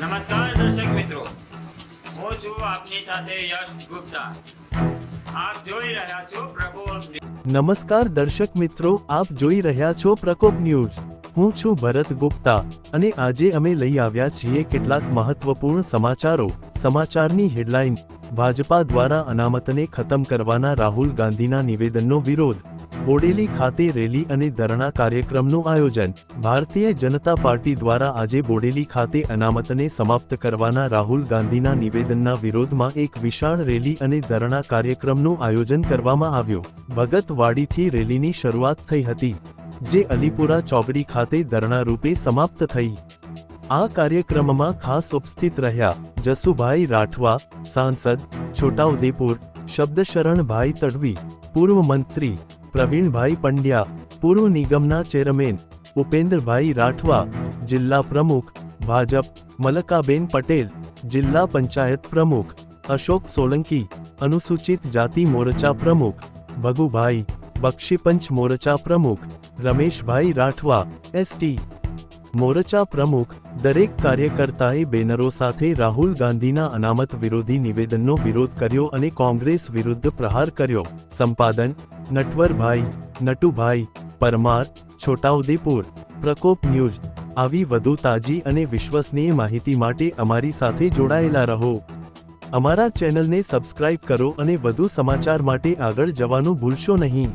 નમસ્કાર દર્શક મિત્રો. હું છું આપની સાથે યશ ગુપ્તા. આપ જોઈ રહ્યા છો પ્રકોપ. નમસ્કાર દર્શક મિત્રો, આપ જોઈ રહ્યા છો પ્રકોપ ન્યૂઝ. હું છું ભરત ગુપ્તા અને આજે અમે લઈ આવ્યા છીએ કેટલાક મહત્વપૂર્ણ સમાચારો. સમાચારની હેડલાઇન, ભાજપા દ્વારા અનામતને ખતમ કરવાના રાહુલ ગાંધીના નિવેદનનો વિરોધ. બોડેલી ખાતે રેલી અને ધરણા કાર્યક્રમનું આયોજન. ભારતીય જનતા પાર્ટી દ્વારા આજે બોડેલી ખાતે અનામતને સમાપ્ત કરવાના રાહુલ ગાંધીના નિવેદનના વિરોધમાં એક વિશાળ રેલી અને ધરણા કાર્યક્રમનું આયોજન કરવામાં આવ્યું. ભગતવાડીથી રેલીની શરૂઆત થઈ હતી, જે અલીપુરા ચોકડી ખાતે ધરણા રૂપે સમાપ્ત થઈ. આ કાર્યક્રમમાં ખાસ ઉપસ્થિત રહ્યા જસુભાઈ રાઠવા, સાંસદ, છોટાઉદેપુર, શબ્દશરણભાઈ તડવી, પૂર્વ મંત્રી પ્રવીણભાઈ પંડ્યા, પૂર્વ નિગમના ચેરમેન ઉપેન્દ્રભાઈ રાઠવા, જિલ્લા પ્રમુખ ભાજપ, મલકાબેન પટેલ, જિલ્લા પંચાયત પ્રમુખ અશોક સોલંકી, અનુસૂચિત જાતિ મોરચા પ્રમુખ ભગુભાઈ બક્ષીપંચ મોરચા પ્રમુખ રમેશભાઈ રાઠવા એસટી મોરચા પ્રમુખ, દરેક કાર્યકર્તાએ બેનરો સાથે રાહુલ ગાંધીના અનામત વિરોધી નિવેદનનો વિરોધ કર્યો અને કોંગ્રેસ વિરુદ્ધ પ્રહાર કર્યો. સંપાદન, નટવરભાઈ, નટુભાઈ, પરમાર, છોટાઉદેપુર, પ્રકોપ ન્યૂઝ, આવી વધુ તાજી અને વિશ્વસનીય માહિતી માટે અમારી સાથે જોડાયેલા રહો. અમારા ચેનલને સબસ્ક્રાઇબ કરો અને વધુ સમાચાર માટે આગળ જવાનું ભૂલશો નહીં.